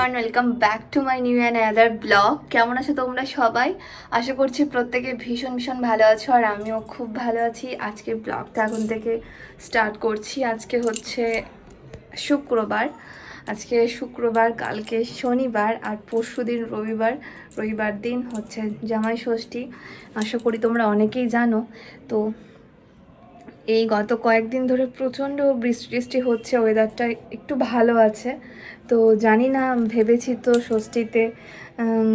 Everyone welcome back to my new and other vlog কেমন আছো তোমরা সবাই? আশা করছি প্রত্যেকে ভীষণ ভীষণ ভালো আছো আর আমিও খুব ভালো আছি। আজকে ব্লগটা এখন থেকে স্টার্ট করছি। আজকে হচ্ছে শুক্রবার। আজকে শুক্রবার, কালকে শনিবার আর পরশু দিন রবিবার। রবিবার দিন হচ্ছে জামাই ষষ্ঠী। আশা করি তোমরা অনেকেই জানো। তো এই গত কয়েকদিন ধরে প্রচণ্ড বৃষ্টি টিষ্টি হচ্ছে ওয়েদারটা একটু ভালো আছে। তো জানি না, ভেবেছি তো ষষ্ঠীতে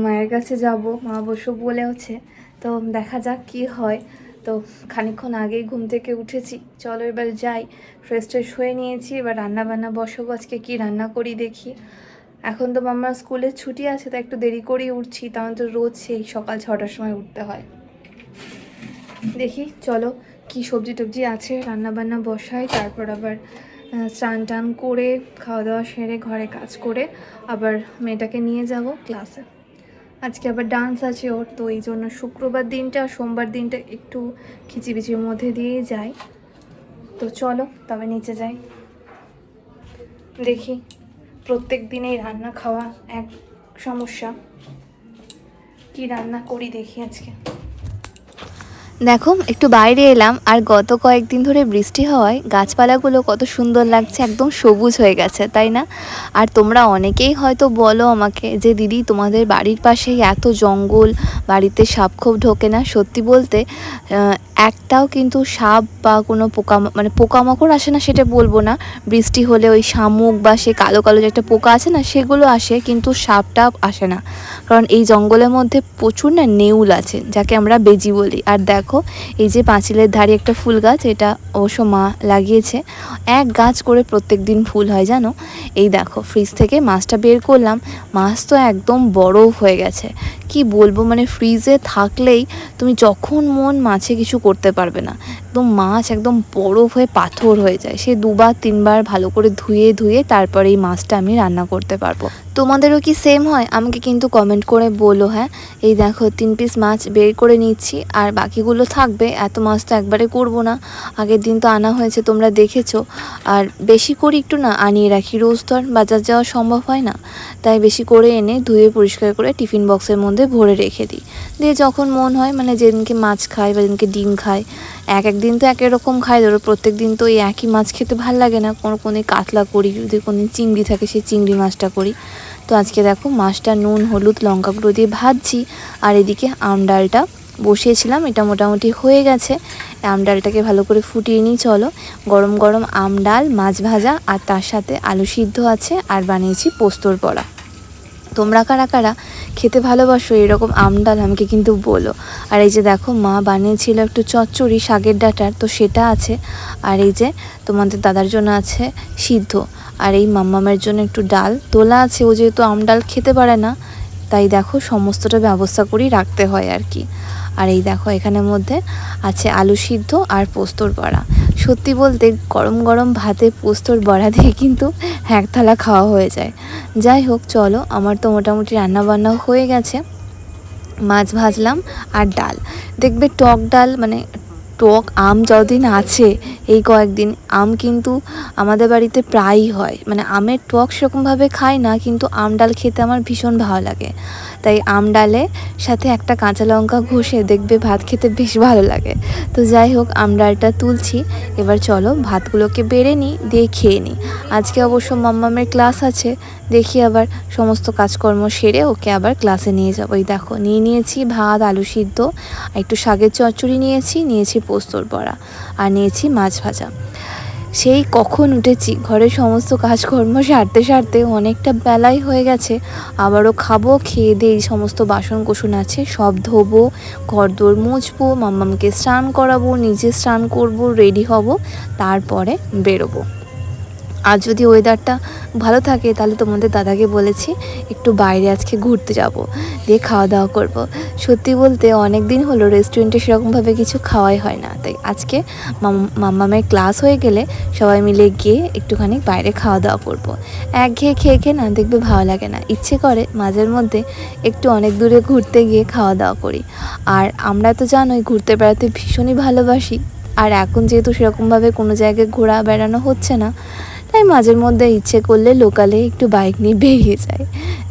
মায়ের কাছে যাব, মা বসু বলেওছে তো দেখা যাক কি হয়। তো খানিকক্ষণ আগেই ঘুম থেকে উঠেছি। চলো এবার যাই ফ্রেশ ট্রেশ হয়ে নিয়েছি। এবার রান্না বান্না বসবো। আজকে কি রান্না করি দেখি। এখন তো মামার স্কুলের ছুটি আছে তো একটু দেরি করেই উঠছি। তাহলে তো রোজ সেই সকাল ছটার সময় উঠতে হয়। দেখি, চলো কি সবজি টবজি আছে? রান্না বান্না বসাই, তারপর আবার স্নান টান করে খাওয়া দাওয়া সেরে ঘরে কাজ করে আবার মেয়েটাকে নিয়ে যাব ক্লাসে। আজকে আবার ডান্স আছে ওর, তো এই জন্য শুক্রবার দিনটা সোমবার দিনটা একটু খিচিবিচির মধ্যে দিয়েই যাই। তো চলো, তবে নিচে যাই। দেখি, প্রত্যেক দিনেই রান্না খাওয়া এক সমস্যা। কি রান্না করি দেখি আজকে। দেখো, একটু বাইরে এলাম, আর গত কয়েকদিন ধরে বৃষ্টি হওয়ায় গাছপালাগুলো কত সুন্দর লাগছে, একদম সবুজ হয়ে গেছে, তাই না? আর তোমরা অনেকেই হয়তো বলো আমাকে যে, দিদি, তোমাদের বাড়ির পাশেই এত জঙ্গল, বাড়িতে সাপ খোপ ঢোকে না? সত্যি বলতে একটাও কিন্তু সাপ বা কোনো পোকা মানে পোকামাকড় আসে না সেটা বলব না। বৃষ্টি হলে ওই শামুক বা সে কালো কালো যে একটা পোকা আছে না, সেগুলো আসে, কিন্তু সাপটা আসে না। কারণ এই জঙ্গলের মধ্যে প্রচুর না নেউল আছে, যাকে আমরা বেজি বলি। আর দেখো এই যে পাঁচিলের ধারে একটা ফুল গাছ, এটা অবশ্য মা লাগিয়েছে। এক গাছ করে প্রত্যেক দিন ফুল হয়, জানো? এই দেখো ফ্রিজ থেকে মাছটা বের করলাম, মাছ তো একদম বরফ হয়ে গেছে। কি বলব মানে ফ্রিজে থাকলেই তুমি যখন মন মাছে কিছু করতে পারবে না। একদম মাছ একদম বরফ হয়ে পাথর হয়ে যায়। সে দুবার, তিনবার ভালো করে ধুয়ে ধুয়ে তারপরে এই মাছটা আমি রান্না করতে পারব। তোমাদেরও কি সেম হয়? আমাকে কিন্তু কমেন্ট করে বলো হ্যাঁ? এই দেখো, তিন পিস মাছ বের করে নিচ্ছি আর বাকিগুলো থাকবে। এত মাছ তো একবারে করব না। আগের দিন তো আনা হয়েছে, তোমরা দেখেছ। আর বেশি করে একটু না আনিয়ে রাখি। রোজ তো আর বাজার যাওয়া সম্ভব হয় না। তাই বেশি করে এনে ধুয়ে পরিষ্কার করে টিফিন বক্সের মধ্যে ভরে রেখে দিই। দিয়ে যখন মন হয় মানে যেদিনকে মাছ খাই বা যেদিনকে ডিম খাই, এক এক দিন তো এক রকম খাই। ধরো প্রত্যেক দিন তো এই একই মাছ খেতে ভালো লাগে না। কোনো কোনো কাতলা করি, যদি কোনো চিংড়ি থাকে, সেই চিংড়ি মাছটা করি। তো আজকে দেখো মাছটা নুন, হলুদ, লঙ্কা গুঁড়ো দিয়ে ভাজছি। আর এদিকে আম ডালটা বসিয়েছিলাম, এটা মোটামুটি হয়ে গেছে। আম ডালটাকে ভালো করে ফুটিয়ে নিই, চলো। গরম গরম আম ডাল, মাছ ভাজা, আর তার সাথে আলু সিদ্ধ আছে, আর বানিয়েছি পোস্তর বড়া। তোমরা কারা কারা খেতে ভালোবাসো? এরকম আম ডাল আমাকে কিন্তু বলো। আর এই যে দেখো, মা বানিয়েছিল একটু চচ্চড়ি শাকের ডাটার, তো সেটা আছে। আর এই যে তোমাদের দাদার জন্য আছে সিদ্ধ। আর এই মাম্মামের জন্য একটু ডাল। তোলা আছে, ও যেহেতু আম ডাল খেতে পারে না, তাই দেখো সমস্তটা ব্যবস্থা করেই রাখতে হয় আর কি। আর এই দেখো এখানের মধ্যে আছে আলু সিদ্ধ আর পোস্তর বড়া। সত্যি বলতে গরম গরম ভাতে পোস্তর বড়া দিয়ে কিন্তু থালা খাওয়া হয়ে যায়। যাই হোক, চলো, আমার তো মোটামুটি রান্না বান্না হয়ে গেছে। মাছ ভাজলাম আর ডাল। দেখবে টক ডাল মানে টক আম যতদিন আছে এই কয়েকদিন আম কিন্তু আমাদের বাড়িতে প্রায়ই হয়। মানে আমের টক সেরকমভাবে খাই না, কিন্তু আম ডাল খেতে আমার ভীষণ ভালো লাগে। তাই আম ডালে সাথে একটা কাঁচা লঙ্কা ঘষে দেখবে ভাত খেতে বেশ ভালো লাগে। তো যাই হোক, আম ডালটা তুলছি। এবার চলো ভাতগুলোকে বেড়ে নিই, দিয়ে খেয়ে নিই। আজকে অবশ্য মাম্মামের ক্লাস আছে। দেখি আবার সমস্ত কাজকর্ম সেরে ওকে আবার ক্লাসে নিয়ে যাব। ওই দেখো, নিয়ে নিয়েছি ভাত, আলু সিদ্ধ একটু শাকের চচ্চড়ি নিয়েছি নিয়েছি পোস্তর বড়া, আর নিয়েছি মাছ ভাজা। সেই কখন উঠেছি? ঘরের সমস্ত কাজকর্ম সারতে সারতে অনেকটা বেলাই হয়ে গেছে। আবারও খাব, খেয়ে দিয়ে এই সমস্ত বাসন কোসন আছে, সব ধোবো, ঘরদোর মুছবো, মাম্মামকে স্নান করাবো, নিজে স্নান করব রেডি হব, তারপরে বেরোবো। আর যদি ওয়েদারটা ভালো থাকে, তাহলে তোমাদের দাদাকে বলেছি একটু বাইরে আজকে ঘুরতে যাব দিয়ে খাওয়া দাওয়া করব। সত্যি বলতে অনেক দিন হলো রেস্টুরেন্টে সেরকমভাবে কিছু খাওয়াই হয় না। তাই আজকে মাম- মাম্মামের ক্লাস হয়ে গেলে সবাই মিলে গিয়ে একটুখানি বাইরে খাওয়া দাওয়া করব। এক ঘেয়ে খেয়ে খেয়ে না দেখবে ভালো লাগে না। ইচ্ছে করে মাঝের মধ্যে একটু অনেক দূরে ঘুরতে গিয়ে খাওয়া দাওয়া করি। আর আমরা তো জানোই ঘুরতে বেড়াতে ভীষণই ভালোবাসি। আর এখন যেহেতু সেরকমভাবে কোনো জায়গায় ঘোরা বেড়ানো হচ্ছে না তাই মাঝের মধ্যে ইচ্ছে করলে লোকালে একটু বাইক নিয়ে বেরিয়ে যায়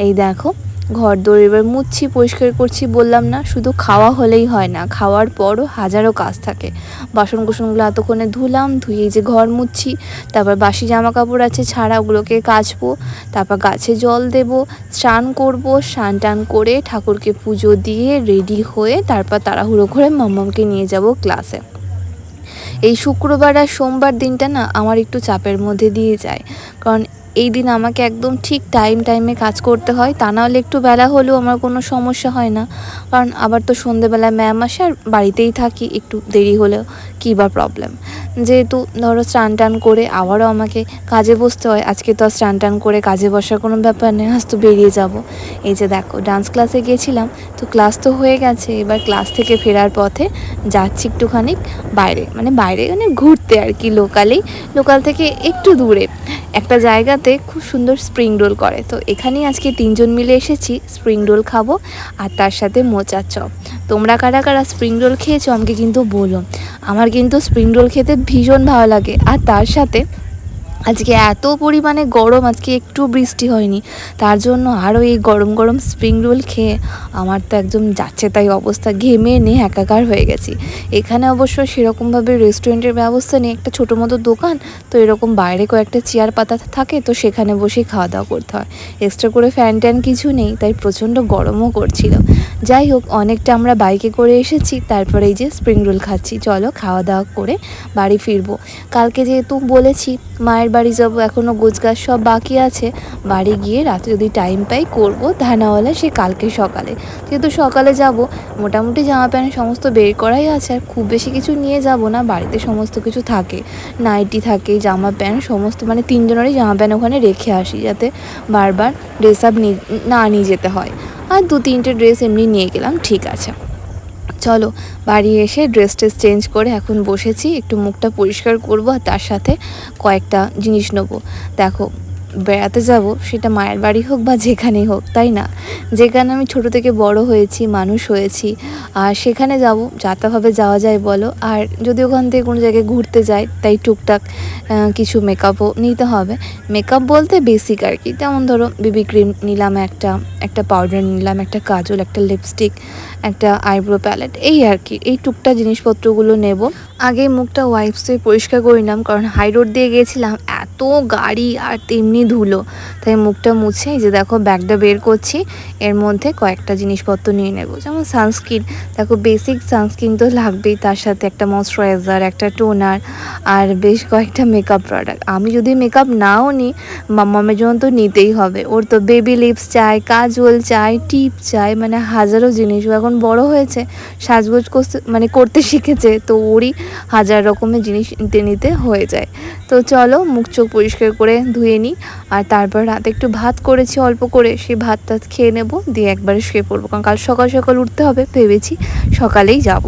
এই দেখো, ঘর দৌড় এবার মুছছি পরিষ্কার করছি বললাম না, শুধু খাওয়া হলেই হয় না, খাওয়ার পরও হাজারো কাজ থাকে। বাসন কুসনগুলো এতক্ষণে ধুলাম, ধুয়ে যে ঘর মুছছি তারপর বাসি জামা কাপড় আছে ছাড়া ওগুলোকে কাচবো, তারপর গাছে জল দেব, স্নান করব, স্নান টান করে ঠাকুরকে পুজো দিয়ে রেডি হয়ে তারপর তাড়াহুড়ো করে মাম্মামকে নিয়ে যাব ক্লাসে। এই শুক্রবার আর সোমবার দিনটা না আমার একটু চাপের মধ্যে দিয়ে যায়। কারণ এই দিন আমাকে একদম ঠিক টাইম টাইমে কাজ করতে হয়। তা নাহলে একটু বেলা হলেও আমার কোনো সমস্যা হয় না। কারণ আবার তো সন্ধেবেলায় ম্যাম আসে আর বাড়িতেই থাকি, একটু দেরি হলেও কী বা প্রবলেম যেহেতু ধরো স্নান টান করে আবারও আমাকে কাজে বসতে হয়, আজকে তো আর স্নান টান করে কাজে বসার কোনো ব্যাপার নেই, আজ তো বেরিয়ে যাব। এই যে দেখো ডান্স ক্লাসে গিয়েছিলাম, তো ক্লাস তো হয়ে গেছে, এবার ক্লাস থেকে ফেরার পথে যাচ্ছি একটুখানি বাইরে। মানে বাইরে মানে ঘুরতে আর কি লোকালেই লোকাল থেকে একটু দূরে। একটা জায়গাতে খুব সুন্দর স্প্রিং রোল করে। তো এখানেই আজকে তিনজন মিলে এসেছি স্প্রিং রোল খাব আর তার সাথে মোচার চপ। তোমরা কারা কারা স্প্রিং রোল খেয়েছো আমাকে কিন্তু বলো। আমার কিন্তু স্প্রিং রোল খেতে ভীষণ ভালো লাগে। আর তার সাথে আজকে এত পরিমাণে গরম, আজকে একটু বৃষ্টি হয়নি। তার জন্য আরও এই গরম গরম স্প্রিং রোল খেয়ে আমার তো একদম যাচ্ছে তাই অবস্থা। ঘেমে নিয়ে একাকার হয়ে গেছি। এখানে অবশ্য সেরকমভাবে রেস্টুরেন্টের ব্যবস্থা নেই, একটা ছোটো মতো দোকান, তো এরকম বাইরে কয়েকটা চেয়ার পাতা থাকে, তো সেখানে বসেই খাওয়া দাওয়া করতে হয়। এক্সট্রা করে ফ্যান ট্যান কিছু নেই, তাই প্রচণ্ড গরমও করছিল। যাই হোক অনেকটা আমরা বাইকে করে এসেছি, তারপরে এই যে স্প্রিং রোল খাচ্ছি। চলো খাওয়া দাওয়া করে বাড়ি ফিরবো। কালকে যেহেতু বলেছি, মায়ের বাড়ি যাব এখনও গোছগাছ সব বাকি আছে। বাড়ি গিয়ে রাতে যদি টাইম পাই, করব। ধানাওয়ালা, সে কালকে সকালে। যেহেতু সকালে যাব, মোটামুটি জামা প্যান্ট সমস্ত বের করাই আছে, আর খুব বেশি কিছু নিয়ে যাব না। বাড়িতে সমস্ত কিছু থাকে। নাইটি থাকে, জামা প্যান্ট, সমস্ত মানে তিনজনেরই জামা প্যান্ট ওখানে রেখে আসি, যাতে বারবার ড্রেস আপ না নিয়ে যেতে হয়। আর দু তিনটে ড্রেস এমনি নিয়ে গেলাম, ঠিক আছে। চলো, বাড়ি এসে ড্রেস ট্রেস চেঞ্জ করে এখন বসেছি, একটু মুখটা পরিষ্কার করব আর তার সাথে কয়েকটা জিনিস নেব। দেখো বেড়াতে যাব, সেটা মায়ের বাড়ি হোক বা যেখানেই হোক, তাই না? যেখানে আমি ছোট থেকে বড় হয়েছি, মানুষ হয়েছি, আর সেখানে যাব যাতাভাবে যাওয়া যায় বলো। আর যদি ওখান থেকে কোনো জায়গায় ঘুরতে যাই, তাই টুকটাক কিছু মেকআপও নিতে হবে। মেকআপ বলতে বেসিক আর কি। যেমন ধরো বিবি ক্রিম নিলাম একটা একটা পাউডার নিলাম, একটা কাজল, একটা লিপস্টিক একটা আইব্রো প্যালেট এই আর কি। এই টুকটা জিনিসপত্রগুলো নেব। আগে মুখটা ওয়াইপস পরিষ্কার করে নিলাম, কারণ হাই রোড দিয়ে গিয়েছিলাম এত গাড়ি আর তেমনি ধুলো। তাই মুখটা মুছে এই যে দেখো ব্যাগটা বের করছি, এর মধ্যে কয়েকটা জিনিসপত্র নিয়ে নেব। যেমন সানস্ক্রিন দেখো বেসিক সানস্ক্রিন তো লাগবেই, তার সাথে একটা ময়শ্চারাইজার একটা টোনার আর বেশ কয়েকটা মেকআপ প্রোডাক্ট আমি যদি মেকআপ নাও নিই মাম্মামের জন্য তো নিতেই হবে। ওর তো বেবি লিপস চাই, কাজল চাই টিপ চাই মানে হাজারো জিনিস। এখন বড় হয়েছে, সাজগোজ করতে মানে করতে শিখেছে, তো ওরই হাজার রকমের জিনিস নিতে নিতে হয়ে যায়। তো চলো মুখ চোখ পরিষ্কার করে ধুয়ে নিই। আর তারপর রাতে একটু ভাত করেছি, অল্প করে। সেই ভাত টাত খেয়ে নেব, দিয়ে একবারে শুয়ে পড়ব। কারণ কাল সকাল সকাল উঠতে হবে, ভেবেছি সকালেই যাব।